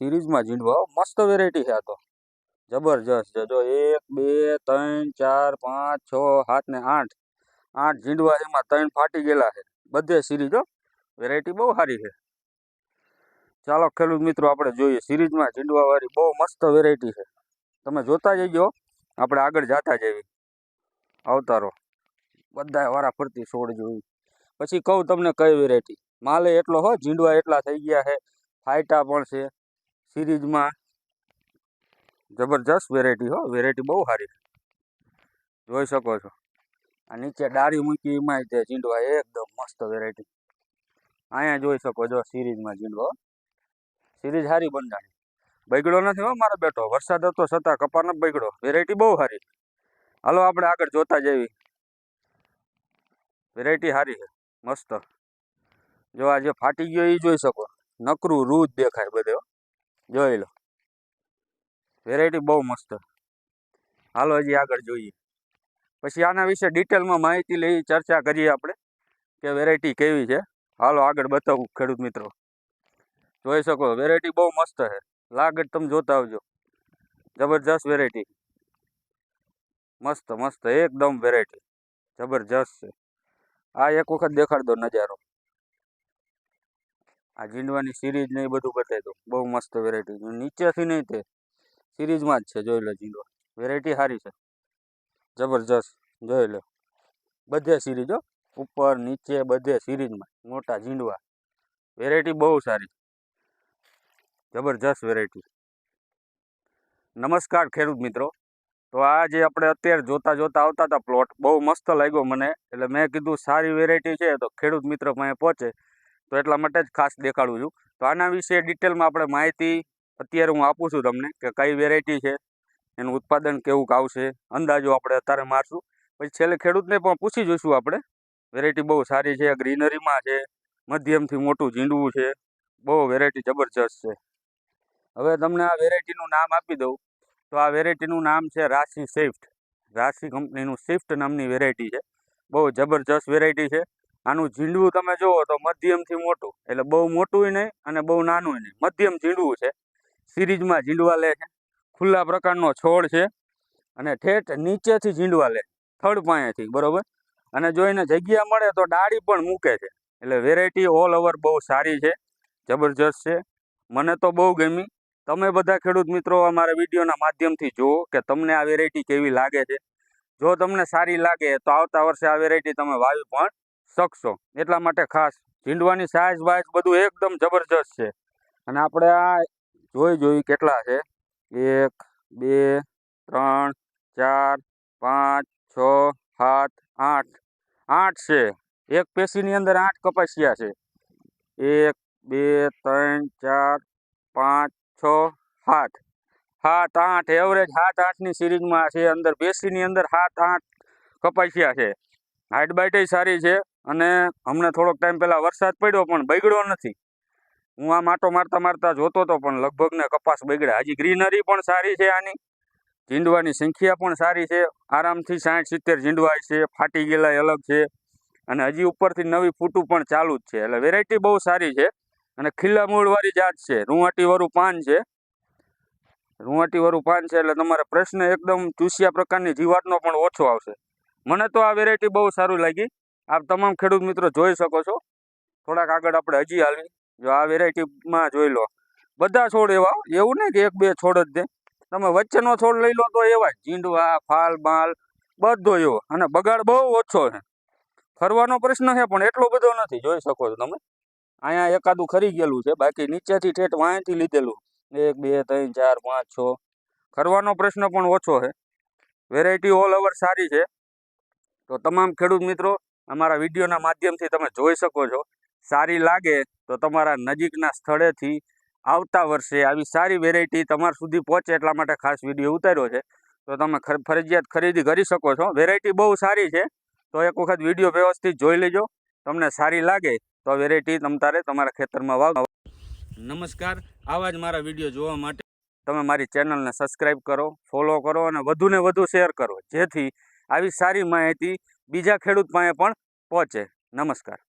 સિરીઝમાં ઝીંડવા મસ્ત વેરાયટી છે આ તો. જબરજસ્ત છે. જો એક, બે, ત્રણ, ચાર, પાંચ, છ, સાત ને આઠ. આઠ ઝીંડવા એમાં ત્રણ ફાટી ગયેલા છે. બધે સિરીઝો વેરાયટી બહુ સારી છે. ચાલો, ખેડૂત મિત્રો, આપણે જોઈએ. સિરીઝમાં ઝીંડવા વાળી બહુ મસ્ત વેરાયટી છે. તમે જોતા જઈજો આપણે આગળ જાતા જઈએ. અવતારો. બધા વારા ફરતી છોડ જોઈ. પછી કહું તમને કઈ વેરાયટી માલે એટલો, હો, ઝીંડવા એટલા થઈ ગયા છે. ફાયટા પણ છે. સિરીઝમાં જબરજસ્ત વેરાયટી હો વેરાયટી બહુ સારી. જોઈ શકો છો. આ નીચે ડાળી મૂકી, એમાંય તે ઝીંડવા એકદમ મસ્ત વેરાયટી અહીંયા જોઈ શકો છો સિરીઝમાં ઝીંડવો સિરીઝ સારી બંધાણી. બગડો નથી હો મારો બેટો. વરસાદ હતો છતાં કપા નથી બગડો વેરાયટી બહુ સારી. હાલો આપણે આગળ જોતા જેવી વેરાયટી સારી છે. મસ્ત. જો આ જે ફાટી ગયો એ જોઈ શકો. નકરું રૂજ દેખાય બધે હો. જોઈ લો. વેરાયટી બહુ મસ્ત. હાલો હજી આગળ જોઈએ. પછી આના વિશે ડિટેલમાં માહિતી લઈ ચર્ચા કરીએ આપણે કે વેરાયટી કેવી છે. હાલો આગળ બતાવું ખેડૂત મિત્રો. જોઈ શકો વેરાયટી બહુ મસ્ત છે. લાગટ તમે જોતા આવજો. જબરજસ્ત વેરાયટી મસ્ત મસ્ત, એકદમ વેરાયટી જબરજસ્ત છે. આ એક વખત દેખાડ દો નજારો. આ ઝીંડવાની સિરીઝ ને એ બધું બતાવી દો બહુ મસ્ત વેરાયટી નીચેથી નહીં તે. સિરીઝમાં જ છે, જોઈ લો ઝીંડવા વેરાયટી સારી છે. જબરજસ્ત. જોઈ લો. બધે સિરીઝ ઉપર, નીચે, બધે સિરીઝમાં મોટા ઝીંડવા વેરાયટી બહુ સારી. જબરજસ્ત વેરાયટી નમસ્કાર ખેડૂત મિત્રો. તો આ જે આપણે અત્યારે જોતા જોતા આવતા હતા પ્લોટ બહુ મસ્ત લાગ્યો મને. એટલે મેં કીધું સારી વેરાયટી છે તો ખેડૂત મિત્ર પાસે પહોંચે. તો એટલા માટે જ ખાસ દેખાડું છું. તો આના વિશે ડિટેલમાં આપણે માહિતી અત્યારે હું આપું છું તમને કે કઈ વેરાયટી છે, એનું ઉત્પાદન કેવું આવશે અંદાજો આપણે અત્યારે મારશું. પછી છેલ્લે ખેડૂતને પણ પૂછી જોઈશું આપણે. વેરાયટી બહુ સારી છે ગ્રીનરીમાં છે, મધ્યમથી મોટું ઝીંડવું છે, બહુ વેરાયટી જબરજસ્ત છે. હવે તમને આ વેરાયટીનું નામ આપી દઉં. તો આ વેરાયટીનું નામ છે રાશિ સ્વિફ્ટ રાશિ કંપનીનું સ્વિફ્ટ નામની વેરાયટી છે. બહુ જબરજસ્ત વેરાયટી છે. આનું ઝીંડવું તમે જુઓ તો મધ્યમથી મોટું, એટલે બહુ મોટુંય નહીં અને બહુ નાનુંય નહીં. મધ્યમ ઝીંડવું છે. સિરીઝમાં ઝીંડવા લે છે. ખુલ્લા પ્રકારનો છોડ છે અને ઠેઠ નીચેથી ઝીંડવા લે થર્ડ પાસેથી બરોબર? અને જો એને જગ્યા મળે તો ડાળી પણ મૂકે છે. એટલે વેરાયટી ઓલ ઓવર બહુ સારી છે. જબરજસ્ત છે. મને તો બહુ ગમી. તમે બધા ખેડૂત મિત્રો અમારા વિડીયોના માધ્યમથી જુઓ કે તમને આ વેરાયટી કેવી લાગે છે. જો તમને સારી લાગે તો આવતા વર્ષે આ વેરાયટી તમે વાવી પણ શકશો એટલા માટે ખાસ ઝીંડવાની સાઇઝ વાઇઝ બધું એકદમ જબરજસ્ત છે. અને આપણે આ જોઈ જોઈ કેટલા છે? એક, બે, ત્રણ, ચાર, પાંચ, છ, સાત, આઠ. આઠ છે. એક પેશીની અંદર આઠ કપાસિયા છે. એક, બે, ત્રણ, ચાર, પાંચ, છ, સાત. સાત આઠ. એવરેજ સાત આઠની સિરીઝમાં છે. અંદર પેશીની અંદર સાત આઠ કપાસિયા છે. હાઇટ બાઇટય સારી છે. અને હમણાં થોડોક ટાઈમ પહેલાં વરસાદ પડ્યો પણ બગડ્યો નથી. હું આ માટો મારતા મારતા જોતો હતો પણ લગભગ ને કપાસ બગડ્યા. હજી ગ્રીનરી પણ સારી છે આની. ઝીંડવાની સંખ્યા પણ સારી છે. આરામથી સાઠ, સિત્તેર ઝીંડવા છે, ફાટી ગયેલા અલગ છે. અને હજી ઉપરથી નવી ફૂટું પણ ચાલુ જ છે. એટલે વેરાયટી બહુ સારી છે. અને ખીલ્લા મૂળવાળી જાત છે. રૂંવાટીવાળું પાન છે. રૂંવાટીવાળું પાન છે એટલે તમારે પ્રશ્ન એકદમ ચૂસ્યા પ્રકારની જીવાતનો પણ ઓછો આવશે. મને તો આ વેરાયટી બહુ સારું લાગી. આપ તમામ ખેડૂત મિત્રો જોઈ શકો છો. થોડાક આગળ આપણે હજી હાલવી. જો આ વેરાયટીમાં જોઈ લો. બધા છોડ એવા એવું નહીં કે એક બે છોડ જ દે. તમે વચ્ચેનો છોડ લઈ લો તો એવા જીંડવા ફાલ માલ બધો એવો. અને બગાડ બહુ ઓછો છે. ફરવાનો પ્રશ્ન છે પણ એટલો બધો નથી. જોઈ શકો છો તમે. અહીંયા એકાદું ખરી ગયેલું છે. બાકી નીચેથી ઠેઠ વાંયથી લીધેલું. એક, બે, ત્રણ, ચાર, પાંચ, છ. ખરવાનો પ્રશ્ન પણ ઓછો છે. વેરાયટી ઓલ ઓવર સારી છે. તો તમામ ખેડૂત મિત્રો અમારા વિડીયોના માધ્યમથી તમે જોઈ શકો છો. સારી લાગે તો તમારા નજીકના સ્થળેથી આવતા વર્ષે આવી સારી વેરાયટી તમારા સુધી પહોંચે એટલા માટે ખાસ વીડિયો ઉતાર્યો છે. તો તમે ફરજિયાત ખરીદી કરી શકો છો. વેરાયટી બહુ સારી છે. તો એક વખત વીડિયો વ્યવસ્થિત જોઈ લેજો. તમને સારી લાગે તો વેરાયટી તમ તારે તમારા ખેતરમાં વાવ. નમસ્કાર. આવા જ મારા વીડિયો જોવા માટે તમે મારી ચેનલને સબસ્ક્રાઈબ કરો ફોલો કરો અને વધુને વધુ શેર કરો. જેથી આવી સારી માહિતી બીજા ખેડૂત પાસે પણ પહોંચે. નમસ્કાર.